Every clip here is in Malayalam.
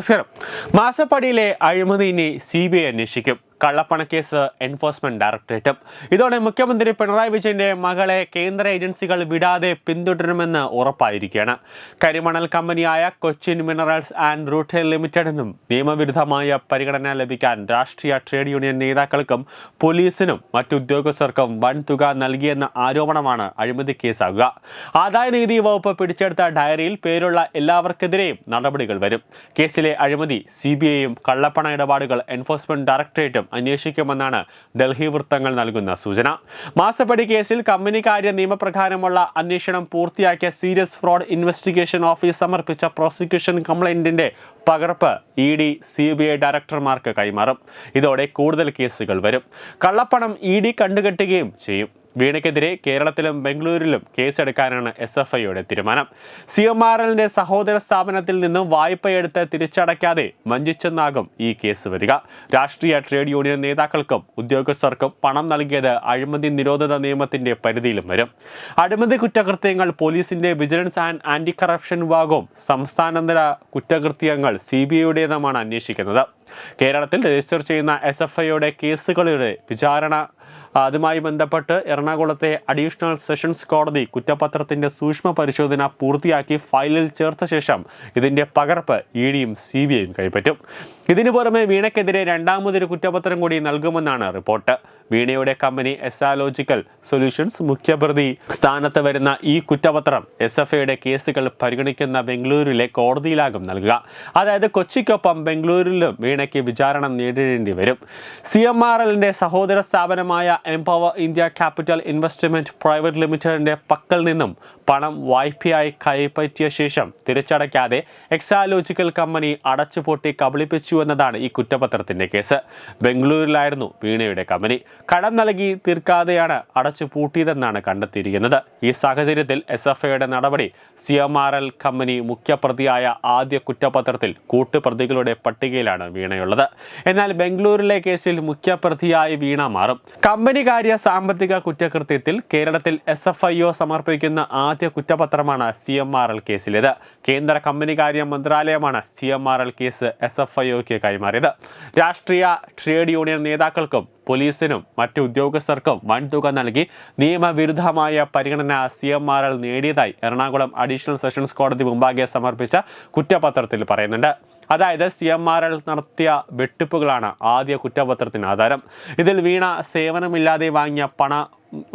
നമസ്കാരം. മാസപ്പടിയിലെ അഴിമതി ഇനി സി ബി ഐ അന്വേഷിക്കും. കള്ളപ്പണക്കേസ് എൻഫോഴ്സ്മെന്റ് ഡയറക്ടറേറ്റും ഇതോടെ മുഖ്യമന്ത്രി പിണറായി വിജയന്റെ മകളെ കേന്ദ്ര ഏജൻസികൾ വിടാതെ പിന്തുടരുമെന്ന് ഉറപ്പായിരിക്കുകയാണ്. കരിമണൽ കമ്പനിയായ കൊച്ചിൻ മിനറൽസ് ആൻഡ് റൂട്ടെയിൽ ലിമിറ്റഡിനും നിയമവിരുദ്ധമായ പരിഗണന ലഭിക്കാൻ രാഷ്ട്രീയ ട്രേഡ് യൂണിയൻ നേതാക്കൾക്കും പോലീസിനും മറ്റുദ്യോഗസ്ഥർക്കും വൻ തുക നൽകിയെന്ന ആരോപണമാണ് അഴിമതി കേസാകുക. ആദായനീതി വകുപ്പ് പിടിച്ചെടുത്ത ഡയറിയിൽ പേരുള്ള എല്ലാവർക്കെതിരെയും നടപടികൾ വരും. കേസിലെ അഴിമതി സി ബി ഐയും കള്ളപ്പണ ഇടപാടുകൾ എൻഫോഴ്സ്മെന്റ് ഡയറക്ടറേറ്റും അന്വേഷിക്കുമെന്നാണ് ഡൽഹി വൃത്തങ്ങൾ നൽകുന്ന സൂചന. മാസപ്പടി കേസിൽ കമ്പനി കാര്യ നിയമപ്രകാരമുള്ള അന്വേഷണം പൂർത്തിയാക്കിയ സീരിയസ് ഫ്രോഡ് ഇൻവെസ്റ്റിഗേഷൻ ഓഫീസ് സമർപ്പിച്ച പ്രോസിക്യൂഷൻ കംപ്ലൈന്റിന്റെ പകർപ്പ് E D C B I ഡയറക്ടർമാർക്ക് കൈമാറും. ഇതോടെ കൂടുതൽ കേസുകൾ വരും. കള്ളപ്പണം ഇ ഡി കണ്ടുകെട്ടുകയും ചെയ്യും. വീണയ്ക്കെതിരെ കേരളത്തിലും ബംഗളൂരിലും കേസെടുക്കാനാണ് എസ് എഫ് ഐയുടെ തീരുമാനം. സി എം ആർ എല്ലിന്റെ സഹോദര സ്ഥാപനത്തിൽ നിന്നും വായ്പയെടുത്ത് തിരിച്ചടയ്ക്കാതെ വഞ്ചിച്ചെന്നാകും ഈ കേസ് വരിക. രാഷ്ട്രീയ ട്രേഡ് യൂണിയൻ നേതാക്കൾക്കും ഉദ്യോഗസ്ഥർക്കും പണം നൽകിയത് അഴിമതി നിരോധന നിയമത്തിന്റെ പരിധിയിലും വരും. അഴിമതി കുറ്റകൃത്യങ്ങൾ പോലീസിന്റെ വിജിലൻസ് ആൻഡ് ആന്റി കറപ്ഷൻ വിഭാഗവും സംസ്ഥാനതല കുറ്റകൃത്യങ്ങൾ സി ബി ഐയുടേതുമാണ് അന്വേഷിക്കുന്നത്. കേരളത്തിൽ രജിസ്റ്റർ ചെയ്യുന്ന എസ് എഫ് ഐയുടെ കേസുകളുടെ വിചാരണ അതുമായി ബന്ധപ്പെട്ട് എറണാകുളത്തെ അഡീഷണൽ സെഷൻസ് കോടതി കുറ്റപത്രത്തിന്റെ സൂക്ഷ്മ പരിശോധന പൂർത്തിയാക്കി ഫയലിൽ ചേർത്ത ശേഷം ഇതിന്റെ പകർപ്പ് ഇ ഡിയും സി ബി ഐയും കൈപ്പറ്റും. ഇതിനു പുറമെ വീണയ്ക്കെതിരെ രണ്ടാമതൊരു കുറ്റപത്രം കൂടി നൽകുമെന്നാണ് റിപ്പോർട്ട്. വീണയുടെ കമ്പനി എസാലോജിക്കൽ സൊല്യൂഷൻസ് മുഖ്യപ്രതി സ്ഥാനത്ത് വരുന്ന ഈ കുറ്റപത്രം എസ് എഫ് ഐയുടെ കേസുകൾ പരിഗണിക്കുന്ന ബംഗളൂരുവിലെ കോടതിയിലാകും നൽകുക. അതായത് കൊച്ചിക്കൊപ്പം ബംഗളൂരിലും വീണയ്ക്ക് വിചാരണ നേരിടേണ്ടി വരും. സി എം ആർ എല്ലിന്റെ സഹോദര സ്ഥാപനമായ empower India capital investment private ലിമിറ്റഡിന്റെ പക്കൽ നിന്നും പണം വായ്പയായി കൈപ്പറ്റിയ ശേഷം തിരിച്ചടയ്ക്കാതെ എക്സാലോജിക്കൽ കമ്പനി അടച്ചുപൂട്ടി കബളിപ്പിച്ചു എന്നതാണ് ഈ കുറ്റപത്രത്തിന്റെ കേസ്. ബംഗളൂരിലായിരുന്നു വീണയുടെ കമ്പനി. കടം നൽകി തീർക്കാതെയാണ് അടച്ചു പൂട്ടിയതെന്നാണ് കണ്ടെത്തിയിരിക്കുന്നത്. ഈ സാഹചര്യത്തിൽ എസ് എഫ് ഐയുടെ നടപടി C M R L company മുഖ്യപ്രതിയായ ആദ്യ കുറ്റപത്രത്തിൽ കൂട്ടുപ്രതികളുടെ പട്ടികയിലാണ് വീണയുള്ളത്. എന്നാൽ ബംഗളൂരിലെ കേസിൽ മുഖ്യപ്രതിയായി വീണ മാറും. കമ്പനി കാര്യ സാമ്പത്തിക കുറ്റകൃത്യത്തിൽ കേരളത്തിൽ എസ് എഫ് ഐ ഒ സമർപ്പിക്കുന്ന ആദ്യ കുറ്റപത്രമാണ് സി എം ആർ എൽ കേസിലേത്. കേന്ദ്ര കമ്പനികാര്യ മന്ത്രാലയമാണ് C M R L case S F I ഒക്ക് കൈമാറിയത്. രാഷ്ട്രീയ ട്രേഡ് യൂണിയൻ നേതാക്കൾക്കും പോലീസിനും മറ്റു ഉദ്യോഗസ്ഥർക്കും വൻതുക നൽകി. നിയമവിരുദ്ധമായ പരിഗണന സി എം ആർ എൽ നേടിയതായി എറണാകുളം അഡീഷണൽ സെഷൻസ് കോടതി മുമ്പാകെ സമർപ്പിച്ച കുറ്റപത്രത്തിൽ പറയുന്നുണ്ട്. അതായത് സി എം ആർ എൽ നടത്തിയ വെട്ടിപ്പുകളാണ് ആദ്യ കുറ്റപത്രത്തിന് ആധാരം. ഇതിൽ വീണ സേവനമില്ലാതെ വാങ്ങിയ പണ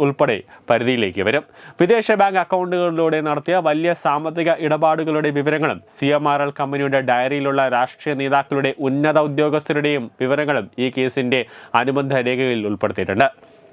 ഉൾപ്പെടെ പരിധിയിലേക്ക് വരും. വിദേശ ബാങ്ക് അക്കൗണ്ടുകളിലൂടെ നടത്തിയ വലിയ സാമ്പത്തിക ഇടപാടുകളുടെ വിവരങ്ങളും സി എം ആർ എൽ കമ്പനിയുടെ ഡയറിയിലുള്ള രാഷ്ട്രീയ നേതാക്കളുടെ ഉന്നത ഉദ്യോഗസ്ഥരുടെയും വിവരങ്ങളും ഈ കേസിന്റെ അനുബന്ധ രേഖകളിൽ ഉൾപ്പെടുത്തിയിട്ടുണ്ട്.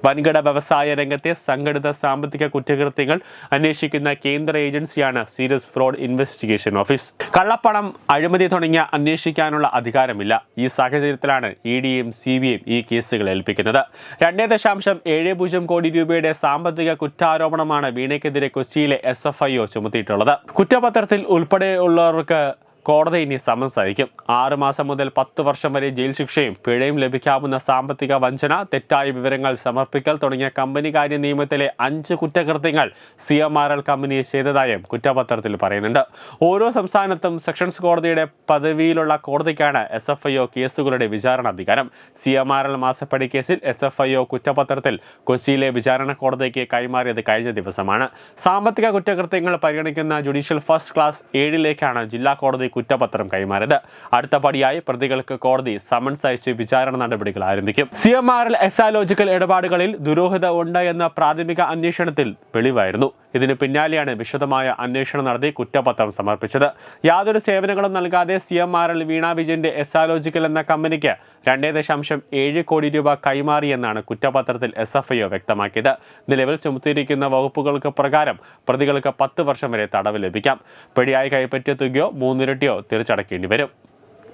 വൻകിട വ്യവസായ രംഗത്തെ സംഘടിത സാമ്പത്തിക കുറ്റകൃത്യങ്ങൾ അന്വേഷിക്കുന്ന കേന്ദ്ര ഏജൻസിയാണ് സീരിയസ് ഫ്രോഡ് ഇൻവെസ്റ്റിഗേഷൻ ഓഫീസ്. കള്ളപ്പണം അഴിമതി തുടങ്ങിയ അന്വേഷിക്കാനുള്ള അധികാരമില്ല. ഈ സാഹചര്യത്തിലാണ് ഇ ഡിയും സി ബി ഐയും ഈ കേസുകൾ ഏൽപ്പിക്കുന്നത്. രണ്ടേ ദശാംശം ഏഴ് പൂജ്യം കോടി രൂപയുടെ സാമ്പത്തിക കുറ്റാരോപണമാണ് വീണയ്ക്കെതിരെ കൊച്ചിയിലെ എസ് എഫ് ഐ ഒ ചുമത്തിയിട്ടുള്ളത്. കുറ്റപത്രത്തിൽ ഉൾപ്പെടെയുള്ളവർക്ക് കോടതി ഇനി സമൻസ് അയക്കും ആറുമാസം മുതൽ പത്ത് വർഷം വരെ ജയിൽ ശിക്ഷയും പിഴയും ലഭിക്കാവുന്ന സാമ്പത്തിക വഞ്ചന തെറ്റായ വിവരങ്ങൾ സമർപ്പിക്കൽ തുടങ്ങിയ കമ്പനി കാര്യ നിയമത്തിലെ അഞ്ച് കുറ്റകൃത്യങ്ങൾ C M R L company ചെയ്തതായും കുറ്റപത്രത്തിൽ പറയുന്നുണ്ട്. ഓരോ സംസ്ഥാനത്തും സെക്ഷൻസ് കോടതിയുടെ പദവിയിലുള്ള കോടതിക്കാണ് എസ് എഫ് ഐ ഒ കേസുകളുടെ വിചാരണ അധികാരം സി എം ആർ എൽ മാസപ്പടി കേസിൽ എസ് എഫ് ഐ ഒ കുറ്റപത്രത്തിൽ കൊച്ചിയിലെ വിചാരണ കോടതിക്ക് കൈമാറിയത് കഴിഞ്ഞ ദിവസമാണ്. സാമ്പത്തിക കുറ്റകൃത്യങ്ങൾ പരിഗണിക്കുന്ന ജുഡീഷ്യൽ ഫസ്റ്റ് ക്ലാസ് ഏഴിലേക്കാണ് ജില്ലാ കോടതി കുറ്റപത്രം കൈമാറിയത്. അടുത്ത പടിയായി പ്രതികൾക്ക് കോടതി സമൻസ് അയച്ച് വിചാരണ നടപടികൾ ആരംഭിക്കും. സി എം ആർ എൽ എക്സാലോജിക്കൽ ഇടപാടുകളിൽ ദുരൂഹത ഉണ്ട് എന്ന പ്രാഥമിക അന്വേഷണത്തിൽ വെളിവായിരുന്നു ഇതിന് പിന്നാലെയാണ് വിശദമായ അന്വേഷണം നടത്തി കുറ്റപത്രം സമർപ്പിച്ചത്. യാതൊരു സേവനങ്ങളും നൽകാതെ C M R L Veena വിജയന്റെ എസാലോജിക്കൽ എന്ന കമ്പനിക്ക് രണ്ടേ ദശാംശം ഏഴ് കോടി രൂപ കൈമാറിയെന്നാണ് കുറ്റപത്രത്തിൽ എസ് എഫ് ഐ ഒ വ്യക്തമാക്കിയത്. നിലവിൽ ചുമത്തിയിരിക്കുന്ന വകുപ്പുകൾക്ക് പ്രകാരം പ്രതികൾക്ക് പത്ത് വർഷം വരെ തടവ് ലഭിക്കാം. പിടിയായി കൈപ്പറ്റിയ തുകയോ മൂന്നിരട്ടിയോ തിരിച്ചടക്കേണ്ടി വരും.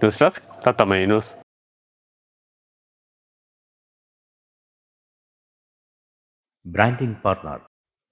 News desk തത്തമയ news.